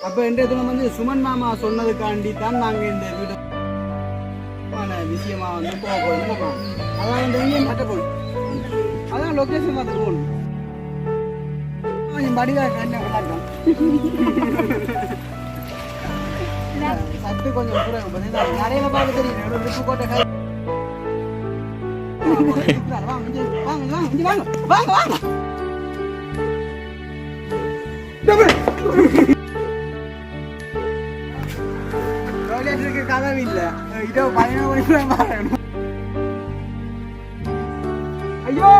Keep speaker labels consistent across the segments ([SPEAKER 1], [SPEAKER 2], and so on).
[SPEAKER 1] அப்போ இன்றைய தினம் வந்து சுமன் மாமா சொன்னதுக்காண்டி தான் நாங்கள் இந்த வீடு விஷயமா வந்து போக போறோம். அதான் இந்த இங்கே மட்ட போய் அதான் லொக்கேஷன் பார்த்து போகணும் கொஞ்சம் படிவா என்ன விளாட்டம் சத்து கொஞ்சம் கூட நிறைய பார்க்க தெரியும். ஒரு கோட்டை கை. வாங்க வாங்க வாங்க வாங்க எனக்கு கதவு இல்ல. இதோ பதினோரு மணிக்கு மாறணும் ஐயோ!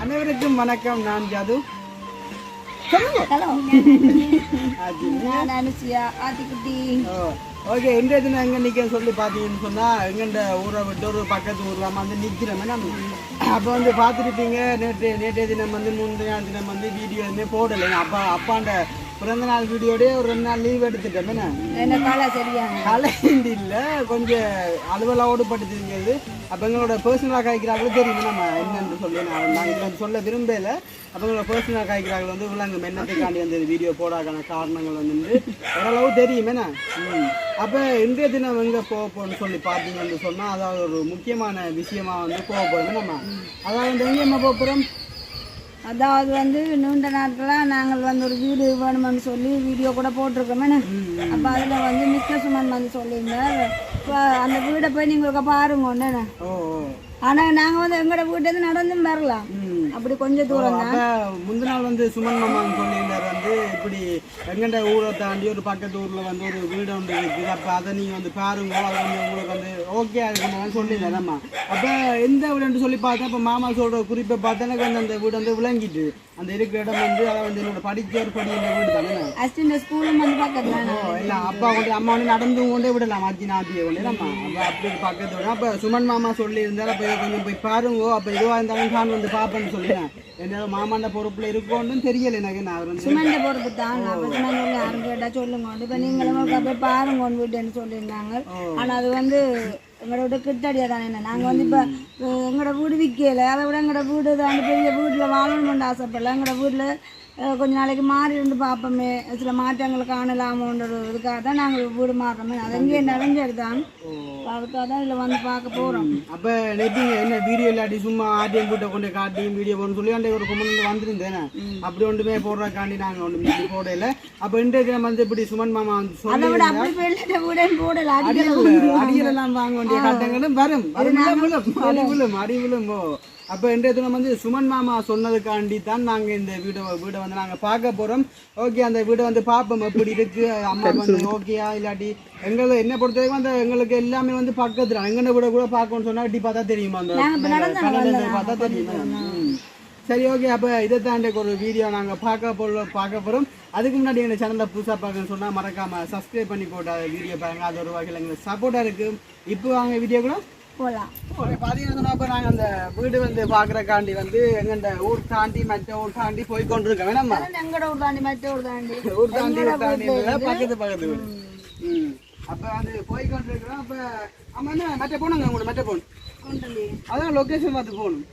[SPEAKER 1] அனைவருக்கும் வணக்கம். நான் ஜாது.
[SPEAKER 2] நான் அனுசியா ஆத்திக்குட்டி
[SPEAKER 1] ஓகே இன்றைய தினம் எங்க நிக்க சொல்லி பாத்தீங்கன்னு சொன்னா எங்கண்ட ஊரை விட்டு ஒரு பக்கத்து ஊர்ல வந்து நிக்கிறோம். நம்ம அப்ப வந்து பாத்துருப்பீங்க நேற்று நேற்றைய தினம் வந்து முந்தைய தினம் வந்து வீடியோ எதுவுமே போடலை. அப்பா அப்பாண்ட பிறந்த நாள் வீடியோடய ஒரு ரெண்டு நாள் லீவ் என்ன?
[SPEAKER 2] காலா சரியான
[SPEAKER 1] கலைந்து இல்லை கொஞ்சம் அலுவலோடு பட்டுருங்கிறது அப்போ எங்களோட பர்சனலாக காய்க்கிறாங்களோ தெரியும் நம்ம? என்னன்னு சொல்லி நான் நான் சொல்ல விரும்பல. அப்போ எங்களோட பர்சனலாக காய்க்கிறாங்க வந்து விலங்கு மென்னத்துக்காண்டி வந்து வீடியோ போடாக்கான காரணங்கள் வந்து ஓரளவு தெரியும் என்ன. அப்போ இன்றைய தினம் எங்கே போக போகணும்னு சொல்லி பார்த்தீங்கன்னு சொன்னால் அதாவது ஒரு முக்கியமான விஷயமா வந்து போக போகிறோம் நம்ம அதாவது வந்து எங்கேயம்மா போக போகிறோம்
[SPEAKER 2] அதாவது வந்து நீண்ட நாட்களாக நாங்கள் வந்து ஒரு வீடு வேணுமென்னு சொல்லி வீடியோ கூட போட்டிருக்கோமே அப்போ அதில் வந்து மிஸ்டர் சுமன் வந்து சொல்லியிருந்தார். இப்போ அந்த வீடை போய் நீங்கள் பாருங்க ஒன்று
[SPEAKER 1] ஓ
[SPEAKER 2] ஆனால் நாங்கள் வந்து எங்களோட வீட்டை நடந்தும் வரலாம். அப்படி கொஞ்சம் தூரம் தான்
[SPEAKER 1] முந்தின நாள் வந்து சுமன் மாமான்னு சொல்லியிருந்தார் வந்து இப்படி எங்கண்ட ஊரை தாண்டி ஒரு பக்கத்து ஊர்ல வந்து ஒரு வீடு ஒன்று இருக்குது. அப்ப அதை நீங்க வந்து பாருங்க. அது வந்து உங்களுக்கு வந்து ஓகே இருக்குன்னு சொல்லியிருந்தார் அம்மா. அப்ப எந்த வீடுன்னு சொல்லி பார்த்தேன் அப்ப மாமா சொல்ற குறிப்பை பார்த்தா எனக்கு வந்து அந்த வீடு வந்து விளங்கிட்டு அந்த இருக்கிற இடம் வந்து அதை வந்து என்னோட படிச்சோர் படி இந்த வீடு தானே?
[SPEAKER 2] ஸ்கூலும் வந்து பக்கத்தில்
[SPEAKER 1] ஓ இல்லை அப்பா கொண்டு அம்மா வந்து நடந்து கொண்டே விடலாம் அஜி நாத்தியை கொண்டே. நம்ம அப்போ அப்படி பக்கத்து விட அப்போ சுமன் மாமா சொல்லியிருந்தார் அப்போ கொஞ்சம் போய் பாருங்க. அப்போ இதுவாக இருந்தாலும் நான் வந்து பார்ப்பேன்னு சொல்லினேன் என்னோட மாமாண்ட பொறுப்பில் இருக்கோன்னு தெரியல எனக்கு. நான் அவர் வந்து
[SPEAKER 2] சுமண்ட பொறுப்பு தான் அப்போ சுமன் சொல்லி யாரும் கேட்டால் சொல்லுங்க. இப்போ நீங்களும் போய் பாருங்க ஒன்று வீட்டுன்னு சொல்லியிருந்தாங்க. ஆனால் அது வந்து எங்களோட கிட்டடியாக தானே என்ன? நாங்கள் வந்து இப்போ எங்களோட வீடு விற்கல அதை விட எங்களோட வீடு தான் பெரிய வீட்டில் வாழணும்னு ஆசைப்படல. எங்களோட வீட்டில் கொஞ்ச நாளைக்கு மாறி இருந்து பார்ப்போமே. சில மாற்றங்களை காணலாமோன்ற இதுக்காக தான் நாங்கள் வீடு மாறுறோமே அது எங்கே நடந்தது தான் அதுக்காக தான் இதில் வந்து பார்க்க போகிறோம்
[SPEAKER 1] அப்போ நெட்டிங்க என்ன வீடியோ இல்லாட்டி சும்மா ஆர்டிஎம் கூட்ட கொண்டு காட்டியும் வீடியோ போகணும்னு சொல்லி அந்த ஒரு கொமெண்ட் வந்திருந்தேன் அப்படி ஒன்றுமே போடுறக்காண்டி நாங்கள் ஒன்று போடல. அப்போ இன்றைய தினம் வந்து இப்படி சுமன் மாமா வந்து
[SPEAKER 2] அதை விட அப்படி போடல.
[SPEAKER 1] அடியிலெல்லாம் வாங்க வேண்டிய கட்டங்களும் வரும். அடி விழும் அடி விழும் அப்போ இன்றைய தினம் வந்து சுமன் மாமா சொன்னதுக்காண்டி தான் நாங்கள் இந்த வீடை வீடை வந்து நாங்கள் பார்க்க போகிறோம் ஓகே அந்த வீடை வந்து பார்ப்போம். எப்படி இருக்கு? அம்மா வந்து ஓகேயா? இல்லாட்டி எங்களை என்ன பொறுத்த வரைக்கும் அந்த எங்களுக்கு எல்லாமே வந்து பக்கத்துல. எங்கன வீட கூட பார்க்கணும்னு சொன்னா இப்படி பார்த்தா தெரியுமா அந்த பார்த்தா தெரியுமா. சரி ஓகே. அப்போ இதை தாண்டி ஒரு வீடியோ நாங்கள் பார்க்க போகிறோம் பார்க்க போகிறோம் அதுக்கு முன்னாடி எங்கள் சேனலில் புதுசாக பார்க்கணும்னு சொன்னால் மறக்காமல் சப்ஸ்கிரைப் பண்ணி போட்ட வீடியோ பாருங்க. அது ஒரு வகையில் எங்களுக்கு சப்போர்ட்டாக இருக்குது இப்போ வாங்க வீடியோ கூட
[SPEAKER 2] போகலாம்
[SPEAKER 1] பார்த்தீங்கன்னா இப்போ நாங்கள் அந்த வீடு வந்து பார்க்குறக்காண்டி வந்து எங்கண்ட ஊர் தாண்டி மற்ற ஊர் தாண்டி போய் வேணாம்மா
[SPEAKER 2] எங்கட ஊர் தாண்டி மற்ற ஊர் தாண்டி.
[SPEAKER 1] ஊர் தாண்டி ஊர் தாண்டி பக்கத்து பக்கத்து வீடு. ம். அப்போ வந்து போய் கொண்டிருக்கிறோம். அப்போ ஆமாம் என்ன மற்ற உங்களோட மற்ற போகணும். அதான் லொக்கேஷன் பார்த்து போகணும்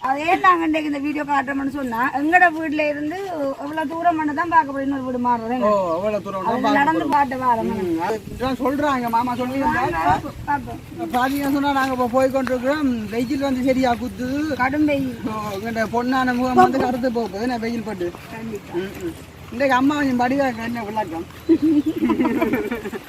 [SPEAKER 2] அது நாங்க இன்றைக்கு இந்த வீடியோ காட்டுறோம்னு சொன்னா எங்கட வீட்ல இருந்து எவ்வளவு தூரம் பண்ண தான் பார்க்க போய் இன்னொரு வீடு மாறுறேன்
[SPEAKER 1] ஓ தூரம்
[SPEAKER 2] நடந்து பாட்டு வாரம்
[SPEAKER 1] சொல்றாங்க மாமா பாத்தீங்கன்னா சொன்னா நாங்க இப்போ போய் கொண்டிருக்கிறோம். வெயில் வந்து சரியா குத்துது
[SPEAKER 2] கடும் வெயில்.
[SPEAKER 1] உங்கள்கிட்ட பொண்ணான முகம் வந்து கருத்து போகுது நான் வெயில் பட்டு. இன்றைக்கு அம்மா கொஞ்சம் படிவா என்ன விளாட்டம்.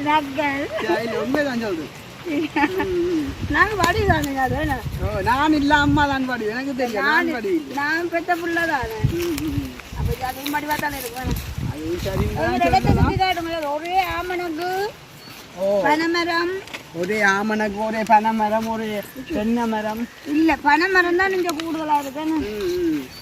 [SPEAKER 1] உண்மைதான் சொல்றது.
[SPEAKER 2] நாங்க பாடி தானே அது என்ன?
[SPEAKER 1] ஓ நான் இல்ல அம்மா தான் பாடி எனக்கு தெரியும் நான் பாடி
[SPEAKER 2] நான் பெத்த புள்ள தானே. அப்ப இருக்கு
[SPEAKER 1] அது
[SPEAKER 2] இடத்தை சுத்தி காட்டுங்க ஒரே ஆமணக்கு பனைமரம்.
[SPEAKER 1] ஒரே ஆமணக்கு ஒரே பனை மரம் ஒரு தென்னை மரம்.
[SPEAKER 2] இல்ல பனைமரம் தான் நீங்க கூடுதலா இருக்குன்னு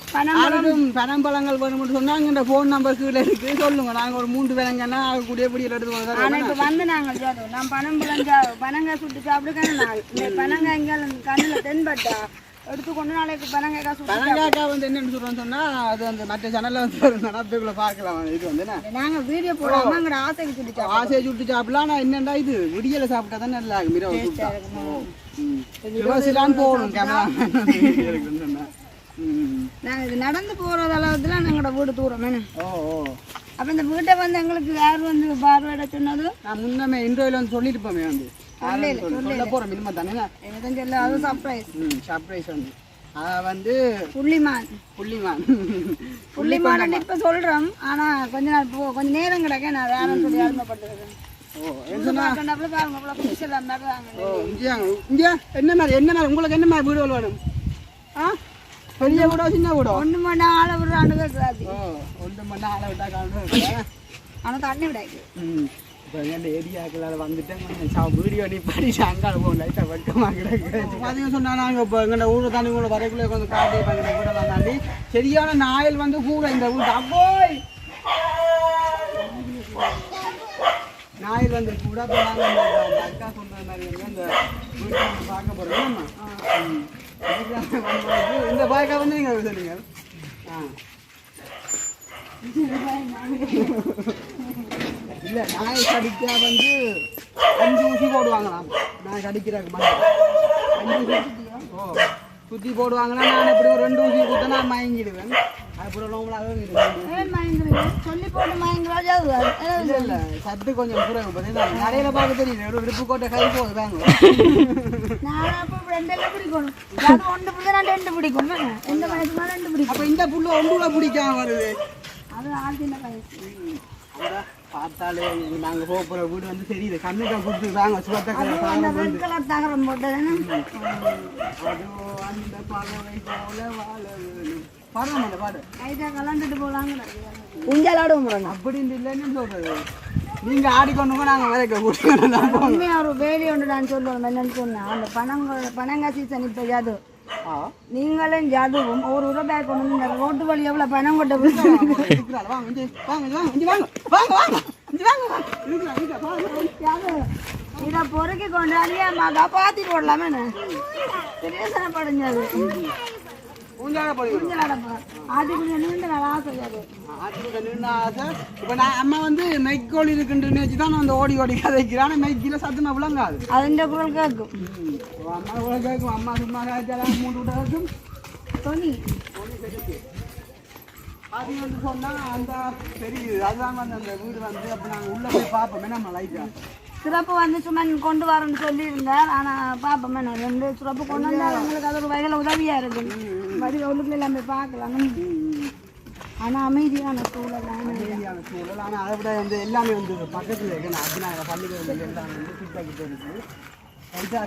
[SPEAKER 1] ம், ம்.
[SPEAKER 2] பனம்
[SPEAKER 1] யாருக்கும் பனம்பழங்கள் வேணும்னு சொன்னாங்க. இந்த ஃபோன் நம்பர் கீழே இருக்கு. சொல்லுங்க. நாங்க ஒரு மூன்று பேரங்கன்னா கூடிய பிடியில் எடுத்து வந்து தரோம்.
[SPEAKER 2] ஆனா இப்ப வந்து நாங்க சொல்றோம். நான் பனம் பிள்ளைஞ்சா பனங்காய் சுட்டு சாப்பிடுக்கேன் நான் இந்த பனங்காய் எங்கேயாலும் கண்ணுல தென்பட்டா எடுத்துக்கொண்டு நாளைக்கு பனங்காய்க்கா சுட்டு
[SPEAKER 1] வந்து என்னன்னு சொல்றோம்னு சொன்னா அது அந்த மற்ற சேனல்ல வந்து ஒரு நடப்புக்குள்ள பார்க்கலாம். இது வந்து என்ன?
[SPEAKER 2] நாங்க வீடியோ போடாம எங்கட ஆசைக்கு சுட்டு
[SPEAKER 1] ஆசையை சுட்டு சாப்பிடலாம். நான் என்னண்டா இது? விடியல சாப்பிட்டா தான் நல்லா இருக்கும்? மிரவை சுட்டா போகணும் கேமரா.
[SPEAKER 2] நாங்க இது நடந்து போறது அளவுல எங்களோட வீடு தூரம் என்ன?
[SPEAKER 1] ஓ ஓ.
[SPEAKER 2] அப்ப இந்த வீட்டை வந்து எங்களுக்கு யார் வந்து பார்வையிட சொன்னது?
[SPEAKER 1] நான் முன்னமே இன்டர்வியூல வந்து சொல்லியிருப்போமே வந்து. சொல்லி- சொல்ல மினிமம் தானே.
[SPEAKER 2] எனக்கு தெரியல அது சர்ப்ரைஸ்
[SPEAKER 1] ம் சர்ப்ரைஸ் வந்து. வந்து
[SPEAKER 2] புள்ளிமான்.
[SPEAKER 1] புள்ளிமான்.
[SPEAKER 2] புள்ளிமான் இப்ப சொல்றோம் ஆனா கொஞ்ச நாள் போ கொஞ்ச நேரம் கிடக்க நான் வேறன்னு சொல்லி ஆரம்பப்பட்டிருக்கேன்
[SPEAKER 1] ஓ என்ன
[SPEAKER 2] மாதிரி
[SPEAKER 1] என்ன மாதிரி உங்களுக்கு என்ன மாதிரி வீடுகள் வேணும்? ஆ? பெரிய வீடோ சின்ன வீடோ
[SPEAKER 2] ஒண்ணு மணி ஆளை விடுறாண்டு
[SPEAKER 1] ஓ ஒன்று மணி ஆளை விட்டா காணும்.
[SPEAKER 2] ஆனா தண்ணி விடாது.
[SPEAKER 1] இப்போ இந்த ஏரியாக்களால் வந்துட்டேன் கொஞ்சம் வீடியோ நீ படிச்சு அங்கால போகும் லைட்டாக வெட்கமாக கிடக்கு பார்த்தீங்க சொன்னால் நாங்கள் இப்போ எங்கள் ஊரை தாண்டி கூட வரைக்குள்ளே கொஞ்சம் காட்டி எங்கள் வீடெல்லாம் தாண்டி. சரியான நாயல் வந்து கூட இந்த வீட்டு அப்போய்! நாயல் வந்து கூட இப்போ நாங்கள் இந்த அக்கா சொன்ன மாதிரி வீட்டை வந்து பார்க்க போகிறோம் இந்த பாய்க்கா வந்து நீங்கள் சொன்னீங்க ஆ. இல்லை நாய் கடிக்கா வந்து அஞ்சு ஊசி போடுவாங்களாம். நாய் கடிக்கிறாங்க மாதிரி அஞ்சு ஊசி ஓ சுத்தி போடுவாங்கன்னா நான் எப்படி ஒரு ரெண்டு ஊசி கொடுத்தா நான் மயங்கிடுவேன். அப்புறம்
[SPEAKER 2] மயங்குறீங்க? சொல்லி போட்டு மயங்குறாஜா
[SPEAKER 1] இல்ல இல்ல. சத்து கொஞ்சம் குறைவு பார்த்தீங்கன்னா நடையில பார்க்க தெரியுது. ஒரு விடுப்பு கோட்டை கை போகுது வாங்க
[SPEAKER 2] நான் அப்ப ரெண்டெல்லாம் பிடிக்கணும். அது ஒன்று பிடிச்சா நான் ரெண்டு பிடிக்கும்? எந்த வயசுமா ரெண்டு பிடிக்கும்
[SPEAKER 1] அப்ப இந்த புல்லு ஒன்றுல பிடிக்காம வருது.
[SPEAKER 2] அது ஆழ்த்தின வயசு
[SPEAKER 1] அதான். பார்த்தாலே நாங்க போக போற வீடு வந்து தெரியுது. கண்ணுக்கா கொடுத்துருக்காங்க
[SPEAKER 2] ஆடுவோம் முரணா
[SPEAKER 1] அப்படின்னு இல்லைன்னு சொல்றது. நீங்க ஆடிக்கொண்டு நாங்க வேலைக்கு கூட்டு
[SPEAKER 2] உண்மையாக ஒரு வேலி ஒன்று நான் சொல்லுவேன் என்னன்னு சொன்னேன் அந்த பனங்க பனங்க சீசன் இப்போ ஜாது நீங்களும் ஜாதுவும் ஒரு ரூபாய் கொண்டு இந்த ரோட்டு வழி எவ்வளோ பணம் கொட்ட
[SPEAKER 1] வாங்க.
[SPEAKER 2] ஜாது இதை பொறுக்கி கொண்டு அழியாமாக்கா பாத்தி போடலாமே பெரிய படைஞ்சது
[SPEAKER 1] மெய்க்கோழி இருக்குன்னு வச்சு தான் நான் வந்து ஓடி ஓடி கதைக்கிறேன். ஆனால் மெய்க்கில சத்துமா விளங்காது.
[SPEAKER 2] அதுன்ற குரல் கேட்கும்.
[SPEAKER 1] அம்மா கூட கேட்கும் அம்மா சும்மா காய்ச்சாலும் மூணு விட்டா இருக்கும்
[SPEAKER 2] துணி
[SPEAKER 1] அது வந்து சொன்னா அந்த தெரியுது. அதுதான் வந்து அந்த வீடு வந்து அப்போ நாங்கள் உள்ளே போய் பார்ப்போமே நம்ம லைட்டாக
[SPEAKER 2] சிறப்பு வந்து சும்மா கொண்டு வரேன்னு சொல்லியிருந்தார். ஆனால் பாப்போமே நான் ரெண்டு சிறப்பு கொண்டு வந்தால் உங்களுக்கு அது ஒரு வகையில் உதவியாக இருக்கும் வரி உள்ளுக்குள்ள எல்லாம் பார்க்கலாம். ஆனால் அமைதியான சூழல்
[SPEAKER 1] அமைதியான சூழல். ஆனால் அதை விட வந்து எல்லாமே வந்து பக்கத்தில் இருக்கு. நான் அபிநாயக பள்ளிகள் எல்லாம் வந்து கிட்ட இருக்கு ரைட்டா?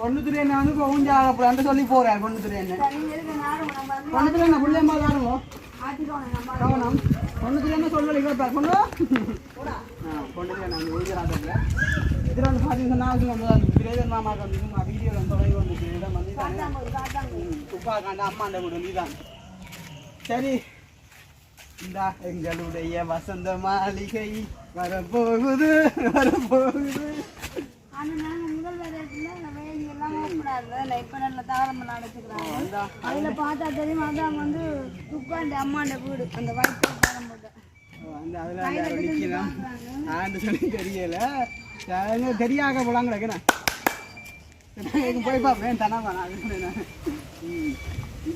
[SPEAKER 1] பொண்ணுத்துறை என்ன வந்து போறான்னு சொல்லி போறேன் பொண்ணுத்துறை என்ன. பொண்ணுத்துறை தானுங்க கவனம். என்ன சொல்லலை கேட்பார் பொண்ணு? ஆ பொண்ணுத்துறை நான் ஊஞ்சலாட்டல இதில் வந்து பார்த்தீங்கன்னா வந்து பிரேதர் மாமாக்கு வந்து வீடியோ வந்து தொடங்கி வந்துச்சு இடம் வந்து தானே உப்பா காண்ட அம்மா அந்த வீடு நீதான் சரி. இந்தா எங்களுடைய வசந்த மாளிகை வரப்போகுது வரப்போகுது
[SPEAKER 2] ஆனால் நாங்கள் முதல் வரையத்தில் வேலி கூடாது இப்போ நல்ல தாரமெல்லாம் அடைச்சிக்கிறாங்க அதில் பார்த்தா தெரியும்? அதான் வந்து துப்பாண்டி அம்மாண்ட வீடு. அந்த வயிற்று தாரம் போட்டு
[SPEAKER 1] அந்த அதில் நிற்கலாம் ஆண்டு சொல்லி தெரியல. தெரியாத போலாங்க வைக்கிறேன் போய் பார்ப்பேன். தானே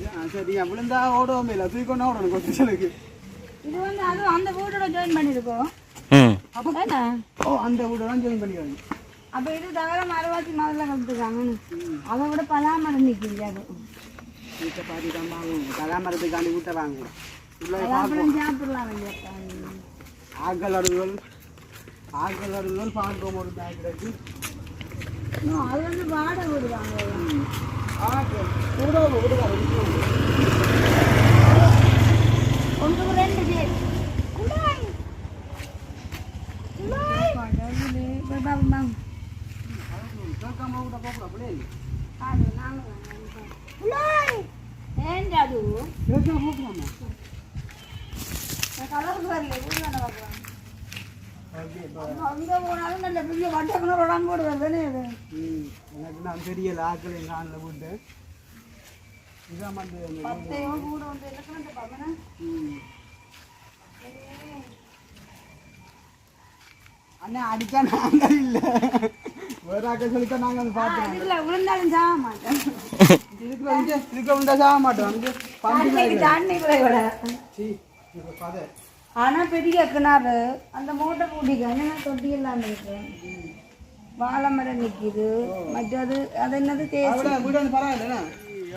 [SPEAKER 1] நான் சரி விழுந்தா ஓடுவோம் இல்லை தூக்கொண்டா ஓடணும் கொஞ்சம் சொல்லுக்கு
[SPEAKER 2] இது வந்து அதுவும் அந்த வீடோட ஜாயின் பண்ணியிருக்கோம்.
[SPEAKER 3] ம்.
[SPEAKER 1] அப்போ
[SPEAKER 2] என்ன?
[SPEAKER 1] ஓ அந்த வீடெல்லாம் ஜாயின் பண்ணிடுவாங்க
[SPEAKER 2] அப்போ இது தவிர மரவாசி முதல்ல கற்றுக்காங்கன்னு அதை விட பலாமரம் நிற்கிது அது.
[SPEAKER 1] வீட்டை பாட்டி தான் வாங்குவோம் கலாமரத்துக்காண்டி வீட்டை வாங்குவோம்
[SPEAKER 2] பலாமரம் சாப்பிடலாம்
[SPEAKER 1] ஆக்கள் அடுகள் ஆக்கள் அடுகள் பார்ப்போம் ஒரு பேக் இருக்கு
[SPEAKER 2] இன்னும் அது வந்து வாடகை வீடு வாங்க
[SPEAKER 1] ஆக்கள் கூட விடுக்காது
[SPEAKER 2] ஒன்றுக்கு ரெண்டு பேர். போய் பாப்போம் வாங்க. அது
[SPEAKER 1] எனக்கு நான் தெரியல ஆக்கள் எங்கள் ஆணில் போட்டு இதான் வந்து அண்ணா அடிச்சா நாங்க இல்லை வேற ஆக்கள் சொல்லித்தான் நாங்க வந்து பார்த்தோம்
[SPEAKER 2] இதுல விழுந்தாலும் சாக மாட்டேன்
[SPEAKER 1] இதுக்கு வந்து இதுக்கு வந்து சாக மாட்டோம். வந்து பம்பி
[SPEAKER 2] கூட
[SPEAKER 1] சீ இப்போ கதை.
[SPEAKER 2] ஆனா பெரிய கிணறு அந்த மூட்டை பூட்டிக்க என்ன தொட்டி எல்லாம் இருக்கு. வாழை மரம் நிக்குது. மற்றது அது என்னது
[SPEAKER 1] அவட வீடு வந்து பரவாயில்ல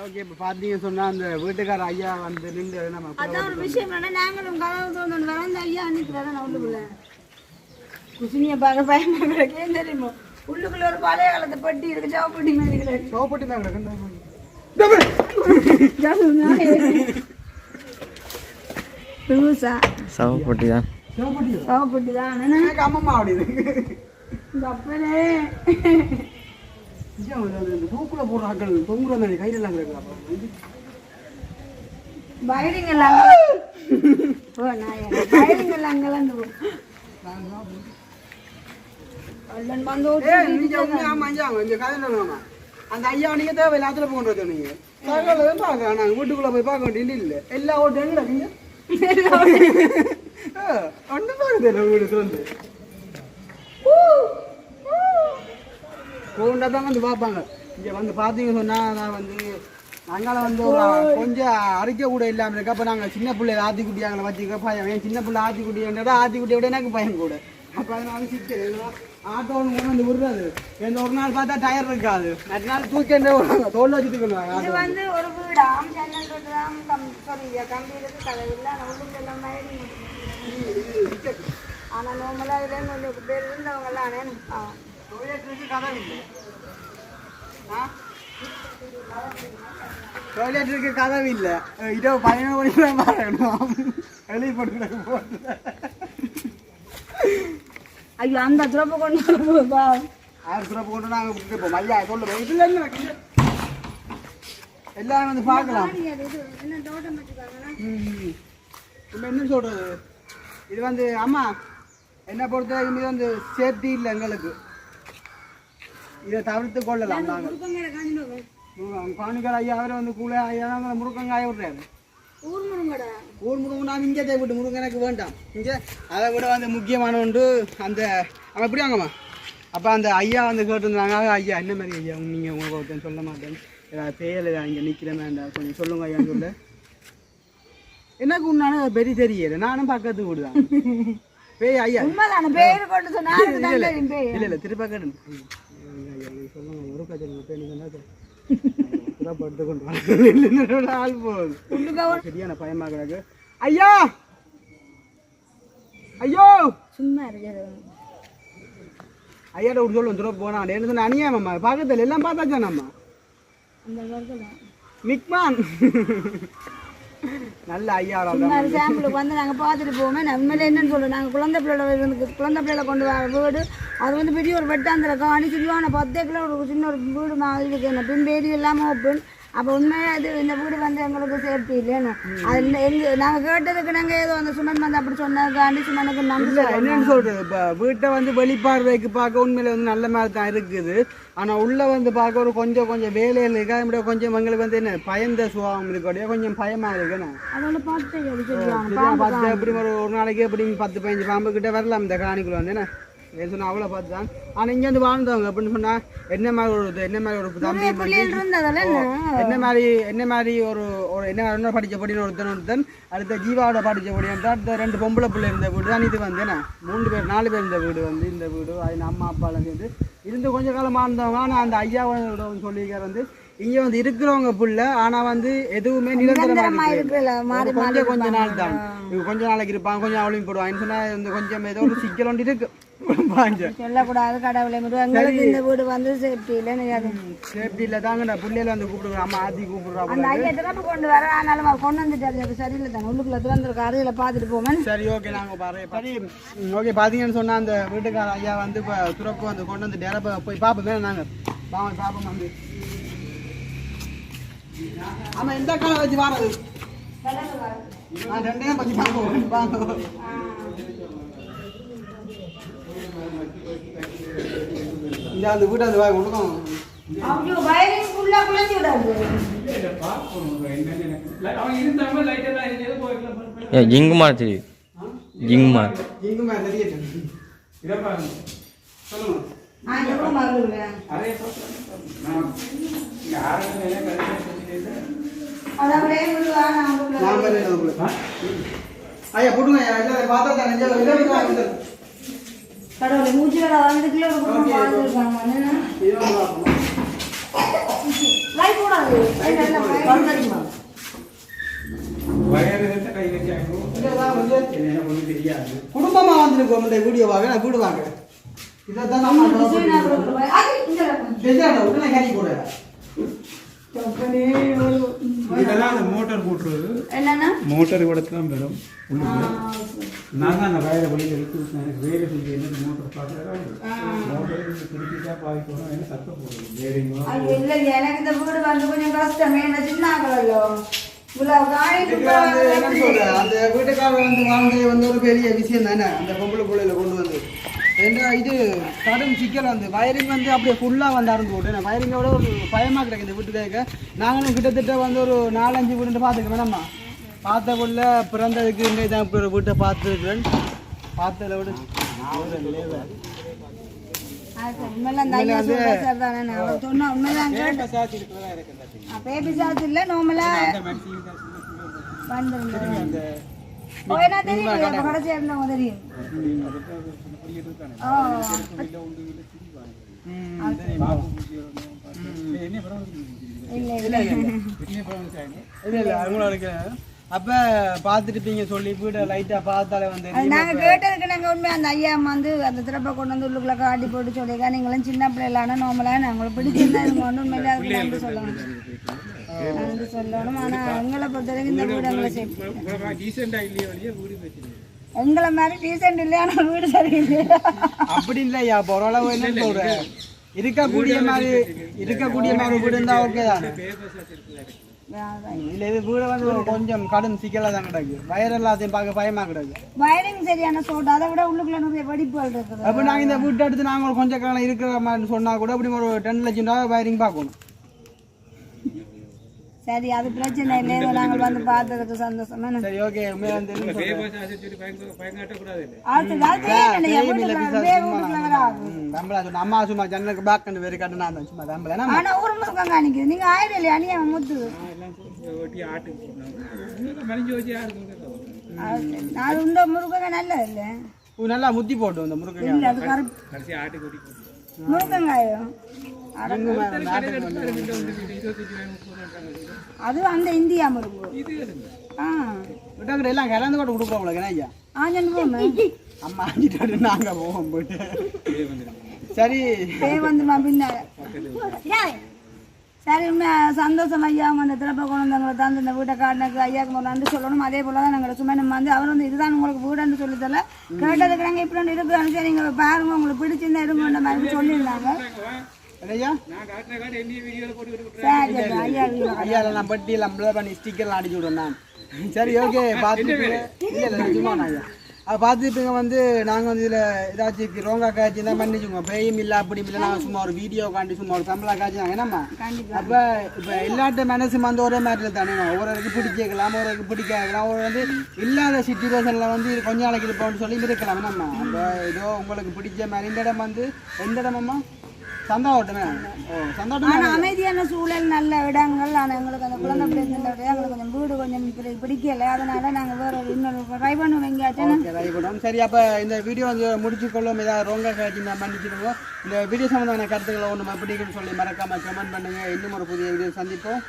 [SPEAKER 1] ஓகே இப்போ பார்த்தீங்க சொன்னா அந்த வீட்டுக்கார ஐயா வந்து நின்று நம்ம
[SPEAKER 2] அதான் ஒரு விஷயம் என்ன நாங்களும் கதவு தோணும் வளர்ந்த ஐயா அன்னைக்கு உள்ளுக்குள்ள குசினியை பார்க்க பயமா கிடக்கு ஏன் தெரியுமா? உள்ளுக்குள்ள ஒரு பழைய காலத்து பெட்டி இருக்கு சவப்பட்டி மாதிரி கிடக்கு
[SPEAKER 1] சோப்பட்டி தான் கிடக்கு
[SPEAKER 2] லூசா
[SPEAKER 3] சவப்பொட்டி தான்.
[SPEAKER 2] சவப்பட்டி தான். என்ன
[SPEAKER 1] எனக்கு அம்மம்மா அப்படி
[SPEAKER 2] இந்த அப்பனே.
[SPEAKER 1] தூக்குல போடுற ஆக்கள் தொங்குற மாதிரி கையில எல்லாம்
[SPEAKER 2] ஓ நான் வயரிங் எல்லாம் வந்து
[SPEAKER 1] அந்த ஐயா நீங்க தேவை எல்லாத்துல போன்றது நீங்க நாங்க வீட்டுக்குள்ள போய் பார்க்க வேண்டியது இல்ல எல்லா ஓட்டு எங்க நீங்க ஒண்ணு பாக்குது வீடு வந்து போண்டா தான் வந்து பார்ப்பாங்க இங்க வந்து பாத்தீங்க சொன்னா நான் வந்து நாங்கள வந்து ஒரு கொஞ்சம் அரைக்க கூட இல்லாம இருக்கு அப்ப நாங்க சின்ன பிள்ளை ஆத்தி குட்டியாங்கள வச்சுக்க பயம் என் சின்ன பிள்ளை ஆத்தி குட்டி ஆத்தி குட்டியை விட எனக்கு பயம் கூட அப்ப அதனால சிக்கல் ஆட்டோ ஒன்று வந்து விடுறது. எந்த ஒரு நாள் பார்த்தா டயர் இருக்காது. மற்ற நாள் தூக்கி தோல் வச்சுட்டு
[SPEAKER 2] இது வந்து ஒரு வீடாம் ஜன்னல் வீடுதாம் கம் சாரி கம்பி இருக்கு. கதவு இல்லை. ஆனால் உள்ளுக்கு எல்லாம் வயரிங் ஆனா நார்மலாக இதில் கொஞ்சம் பேர் இருந்தவங்க எல்லாம் ஆ.
[SPEAKER 1] கதை இல்லை. டாய்லெட்டுக்கு கதவு இல்லை. இதோ பதினோரு மணிக்கு தான் பார்க்கணும் வெளியே போட்டு போட்டு
[SPEAKER 2] ஐயோ அந்த துறப்பை கொண்டு பா
[SPEAKER 1] ஆயிரம் ரூபாய் போட்டு நாங்கள் கேட்போம் ஐயா சொல்லுவோம் இதில் என்ன? எல்லாரும் வந்து பார்க்கலாம். நம்ம என்ன சொல்றது? இது வந்து அம்மா என்னை பொறுத்த வரைக்கும் இது வந்து சேஃப்டி இல்லை எங்களுக்கு. இதை தவிர்த்து கொள்ளலாம் நாங்கள் பாணிக்கார ஐயா அவரை வந்து கூட ஐயா நாங்கள் முருங்கங்காய விட்றாரு
[SPEAKER 2] ஊர் முருங்கடா
[SPEAKER 1] ஊர் முருங்கன் நான் இங்கே விட்டு முருங்கன் எனக்கு வேண்டாம். இங்கே அதை விட வந்து முக்கியமான ஒன்று அந்த அவன் எப்படி வாங்கம்மா? அப்போ அந்த ஐயா வந்து கேட்டுருந்தாங்க ஐயா என்ன மாதிரி ஐயா? நீங்கள் உங்களுக்கு ஒருத்தன் சொல்ல மாட்டேன். ஏதாவது பேயல் இங்கே நிற்கிறேன் வேண்டாம். கொஞ்சம் சொல்லுங்க ஐயான்னு சொல்ல. எனக்கு உன்னான பெரிய தெரியல நானும் பக்கத்து வீடு தான். பேய் ஐயா.
[SPEAKER 2] பேர் கொண்டு சொன்னா
[SPEAKER 1] இல்லை இல்லை திருப்ப கேட்டு சொல்லுங்க. ஒரு கதை பேர் சொன்னா புறப்பட்டு கொண்டு ஆள் போகுது. சரியான பயமா கிடக்கு ஐயா! ஐயோ!
[SPEAKER 2] சும்மா இருக்கிறது.
[SPEAKER 1] ஐயாட்ட ஒரு சொல்லுவோம் துறப்பு போனா. என்ன சொன்ன அநியாயம்மா பக்கத்துல எல்லாம் பார்த்தாச்சா நம்ம
[SPEAKER 2] அந்த
[SPEAKER 1] மிக்மான். நல்ல ஐயா
[SPEAKER 2] சாம்பிளுக்கு வந்து நாங்கள் பார்த்துட்டு போவோமே. நம்மள என்னன்னு சொல்லுவோம் நாங்கள் குழந்தை இருந்து குழந்தை பிள்ளைல கொண்டு வர வீடு. அது வந்து பெரிய ஒரு வெட்டாந்திர காணி. சொல்லுவாங்க பத்தே கிலோ ஒரு சின்ன ஒரு வீடு மாதிரி இருக்கு. என்ன பின் பேடி இல்லாமல் ஓப்பன் அப்போ உண்மையாக இது இந்த வீடு வந்து எங்களுக்கு சேஃப்டி இல்லைன்னு. அது இந்த எங்க நாங்கள் கேட்டதுக்கு நாங்கள் ஏதோ அந்த சுமன் வந்து அப்படி சொன்னதுக்காண்டி சுமனுக்கு
[SPEAKER 1] இல்ல என்னன்னு சொல்றது. இப்ப வீட்டை வந்து வெளிப்பார்வைக்கு பார்க்க உண்மையில வந்து நல்ல மாதிரி தான் இருக்குது. ஆனா உள்ள வந்து பார்க்க ஒரு கொஞ்சம் கொஞ்சம் வேலையில் இருக்கா இப்படி கொஞ்சம் எங்களுக்கு வந்து என்ன பயந்த சுபாவம் இருக்கக்கூடிய கொஞ்சம் பயமா இருக்குன்னு
[SPEAKER 2] அதோட பார்த்து அது
[SPEAKER 1] பார்த்து எப்படி ஒரு ஒரு நாளைக்கு எப்படி பத்து பதினஞ்சு பாம்பு கிட்ட வரலாம் இந்த காணிக்குள்ள வந்து என்ன? ஏன் சொன்னா அவ்வளோ பார்த்து தான் ஆனால் இங்கே வந்து வாழ்ந்தவங்க அப்படின்னு சொன்னா என்ன மாதிரி ஒரு என்ன மாதிரி ஒரு தம்பி
[SPEAKER 2] என்ன?
[SPEAKER 1] மாதிரி என்ன மாதிரி ஒரு ஒரு என்ன என்ன படிச்சபடின்னு ஒருத்தன் ஒருத்தன். அடுத்த ஜீவாவோட படிச்சபடி அடுத்த ரெண்டு பொம்பளை பிள்ளை இருந்த வீடு தான் இது வந்து என்ன? மூணு பேர் நாலு பேர் இருந்த வீடு வந்து இந்த வீடு. அது அம்மா அப்பாலாம் சேர்ந்து இருந்து கொஞ்ச காலமாக இருந்தவங்க. ஆனால் அந்த ஐயாவோட சொல்லியிருக்காரு வந்து இங்கே வந்து இருக்கிறவங்க புள்ள ஆனால் வந்து எதுவுமே நிரந்தரமாக கொஞ்சம் கொஞ்ச நாள் தான். இவங்க கொஞ்ச நாளைக்கு இருப்பாங்க கொஞ்சம் அவளையும் போடுவாங்க. சொன்னா இந்த கொஞ்சம் ஏதோ ஒரு சிக்கல் ஒன்று இருக்கு. பாஞ்ச
[SPEAKER 2] சொல்லக்கூடாது கடவுளை. மட்டும் எங்களுக்கு இந்த வீடு வந்து சேஃப்டி அது.
[SPEAKER 1] சேஃப்டி இல்லை தாங்கடா. பிள்ளையில வந்து கூப்பிடுங்க. அம்மா ஆத்தி கூப்பிடுறா
[SPEAKER 2] அந்த ஐயா திறப்பு கொண்டு வர. ஆனாலும் அவர் கொண்டு வந்துட்டாரு அது சரியில்லை தானே. உள்ளுக்குள்ள திறந்துருக்கு அருகில் பார்த்துட்டு போவேன்
[SPEAKER 1] சரி ஓகே நாங்கள் பாரு. சரி ஓகே பார்த்தீங்கன்னு சொன்னால் அந்த வீட்டுக்கார ஐயா வந்து இப்போ துறப்பு வந்து கொண்டு வந்து டேரப்ப போய் பார்ப்போமே நாங்கள் வாங்க பார்ப்போம் வந்து ஆமாம் எந்த காலம் வச்சு வாரது நான் ரெண்டே பற்றி பார்ப்போம் வாங்க. இந்த அந்த வீட்டை அந்த வாய் கொடுக்கும்
[SPEAKER 2] அவங்க வயலின் ஃபுல்லா குழந்தை விடாது.
[SPEAKER 3] ஏ ஜிங்குமார் தெரியுது. ஜிங்குமார்
[SPEAKER 1] எங்குமே தெரியட்டும் சொல்லுங்க.
[SPEAKER 2] நான் நான்
[SPEAKER 1] என்ன உங்களுக்கு ஐயா போட்டுங்க ஐயா. இல்லை பார்த்தா தான் நெஞ்சால இல்லை இல்லை இல்லை
[SPEAKER 2] கடவுளை மூச்சு வேலை வந்துக்குள்ள ஒரு குடும்பம்
[SPEAKER 1] வந்திருக்கோம் இந்த வீடியோவாக. நான் வீடு வாங்க இதைத்தான் நம்ம
[SPEAKER 2] டிசைன் ஆகுறது அது இங்க
[SPEAKER 4] இதெல்லாம் அந்த மோட்டார்
[SPEAKER 2] என்னன்னா?
[SPEAKER 4] மோட்டார் இடத்துல தான் வரும் உள்ளுக்குள்ள. நான் தான் அந்த வயலை வெளியில் எடுத்து. எனக்கு வேலை செஞ்சு என்ன மோட்டார் பார்க்குறேன் மோட்டார் திருப்பி தான் பாய்க்கணும் என்ன சத்தம் போடுறது?
[SPEAKER 2] அது இல்லை எனக்கு இந்த வீடு வந்து கொஞ்சம் கஷ்டமே. என்ன
[SPEAKER 1] அந்த வீட்டுக்காரர் ஒரு பெரிய விஷயம் தானே? அந்த பொம்பளை பிள்ளையில கொண்டு வந்து. ஏன்னா இது கடும் சிக்கல் வந்து? வயரிங் வந்து அப்படியே ஃபுல்லாக வந்து அறந்து போட்டு வயரிங்கோட ஒரு பயமாக கிடக்கு இந்த வீட்டுக்காக நாங்களும் கிட்டத்தட்ட வந்து ஒரு நாலஞ்சு வீடு பார்த்துக்க வேணாமா பார்த்தக்குள்ள பிறந்ததுக்கு இந்த இதான் இப்படி ஒரு வீட்டை பார்த்துருக்கேன் பார்த்ததில் விட.
[SPEAKER 2] நான் தெரியும்
[SPEAKER 1] அப்போ பார்த்துருப்பீங்க சொல்லி வீட்டை லைட்டாக பார்த்தாலே வந்து
[SPEAKER 2] நாங்க கேட்டதுக்கு நாங்க உண்மை அந்த ஐயா அம்மா வந்து அந்த திறப்பை கொண்டு வந்து உள்ளுக்குள்ள காட்டி போட்டு சொல்லியிருக்கா நீங்களும் சின்ன பிள்ளைகளான நார்மலா நாங்களும் பிடிச்சிருந்தா இவங்க ஒன்றும் உண்மையில அதுக்கு சொல்லணும். சொல்லணும். ஆனா எங்களை பொறுத்த வரைக்கும் இந்த வீடு எங்களை
[SPEAKER 4] இல்லையோ இல்லையோ
[SPEAKER 2] எங்களை மாதிரி டீசென்ட் இல்லையான வீடு சரியில்லையா?
[SPEAKER 1] அப்படி இல்லையா? ஓரளவு என்ன சொல்றேன் இருக்கக்கூடிய மாதிரி இருக்கக்கூடிய மாதிரி வீடு இருந்தா ஓகே தானே. இல்ல இது வீடு வந்து கொஞ்சம் கடும் சிக்கலா தான் கிடக்கு. வயர் எல்லாத்தையும் பார்க்க பயமா கிடக்கு.
[SPEAKER 2] வயரிங் சரியான சோட்டு. அதை விட உள்ளுக்குள்ள நிறைய வெடிப்புகள் இருக்குது.
[SPEAKER 1] அப்ப நாங்க இந்த வீட்டை எடுத்து நாங்க கொஞ்சம் காலம் இருக்கிற மாதிரி சொன்னா கூட அப்படி ஒரு டென் லட்சம் ரூபாய் வயரிங் பார்க்கணும்.
[SPEAKER 2] சரி அது பிரச்சனை இல்லை. ஏதோ நாங்கள் வந்து பார்த்ததுக்கு சந்தோஷம்?
[SPEAKER 1] சரி ஓகே நான் அம்மா சும்மா ஜன்னலுக்கு பேக் கண்டு வெறி கட்டு நான் சும்மா என்ன
[SPEAKER 2] ஆனா ஊர் முழுக்கம் காணிக்குது. நீங்க ஆயிரம் இல்லையா? அணியா முத்து. அது உண்ட முருகங்க நல்லது இல்ல
[SPEAKER 1] நல்லா முத்தி போட்டு இந்த முருகன்
[SPEAKER 2] இல்ல அது அந்த இந்தியா முருங்கு ஆ.
[SPEAKER 1] விட்டாக்கிட்ட எல்லாம் கலந்து கூட கொடுப்போம் உங்களுக்கு என்ன ஐயா?
[SPEAKER 2] ஆஞ்சன் போமே
[SPEAKER 1] அம்மா ஆஞ்சிட்டு நாங்க போவோம் போயிட்டு. சரி.
[SPEAKER 2] பே வந்துமா பின்னால. சரி சந்தோஷம் ஐயா. அந்த திறப்பை கொண்டு வந்தவங்களை தந்து இந்த வீட்டை காட்டினதுக்கு ஐயாக்கு முதல்ல நன்றி சொல்லணும். அதே போல தான் நாங்கள் சும்மா நம்ம வந்து அவர் வந்து இதுதான் உங்களுக்கு வீடுன்னு சொல்லி தரல. கேட்டதுக்கு நாங்கள் இப்படி இருக்கிறோம் சரி நீங்கள் பாருங்க உங்களுக்கு பிடிச்சிருந்தா இருங்கன்ற மாதிரி சொல்லியிருந்தாங்க.
[SPEAKER 1] ஐயா
[SPEAKER 4] நான் காட்டின காட்டு எந்த வீடியோவில் போட்டு
[SPEAKER 1] பிள்ளை பண்ணி ஸ்டிக்கர்லாம் அடிச்சு விடுவேன் நான். சரி ஓகே பார்த்துட்டு சும்மா ஐயா. அது பார்த்துட்டுங்க வந்து நாங்கள் வந்து இதில் ஏதாச்சும் ரோங்கா காய்ச்சி தான் மன்னிச்சுங்க பேயும் இல்லை அப்படி இல்லை நாங்கள் சும்மா ஒரு வீடியோ காண்டி சும்மா ஒரு தமிழா காய்ச்சி நாங்கள் என்னம்மா? அப்போ இப்போ எல்லாட்ட மனசு வந்து ஒரே மாதிரி தானே ஒருவருக்கு பிடிக்கலாம் ஒருவருக்கு பிடிக்கலாம் ஒரு வந்து இல்லாத சுச்சுவேஷனில் வந்து கொஞ்ச நாளைக்கு இருப்போம்னு சொல்லி இருக்கலாம். என்னம்மா? அப்போ ஏதோ உங்களுக்கு பிடிச்ச மாதிரி இந்த இடம் வந்து எந்த இடமம்மா சந்தாவட்டமே ஓ சந்தாவட்டமே
[SPEAKER 2] ஆனா அமைதியான சூழல் நல்ல இடங்கள் ஆனால் எங்களுக்கு அந்த குழந்தை பிள்ளைங்க எங்களுக்கு கொஞ்சம் வீடு கொஞ்சம் பிடி- பிடிக்கல. அதனால நாங்க வேற இன்னொரு ட்ரை பண்ணுவோம் எங்கேயாச்சும்
[SPEAKER 1] சரி அப்போ இந்த வீடியோ வந்து முடிச்சுக்கொள்ளும். ஏதாவது ரோங்கா மன்னிச்சிடுவோம். இந்த வீடியோ சம்மந்தமான கருத்துக்களை ஒன்று பிடிக்குன்னு சொல்லி மறக்காம கமெண்ட் பண்ணுங்க. இன்னும் ஒரு புதிய வீடியோ சந்திப்போம்.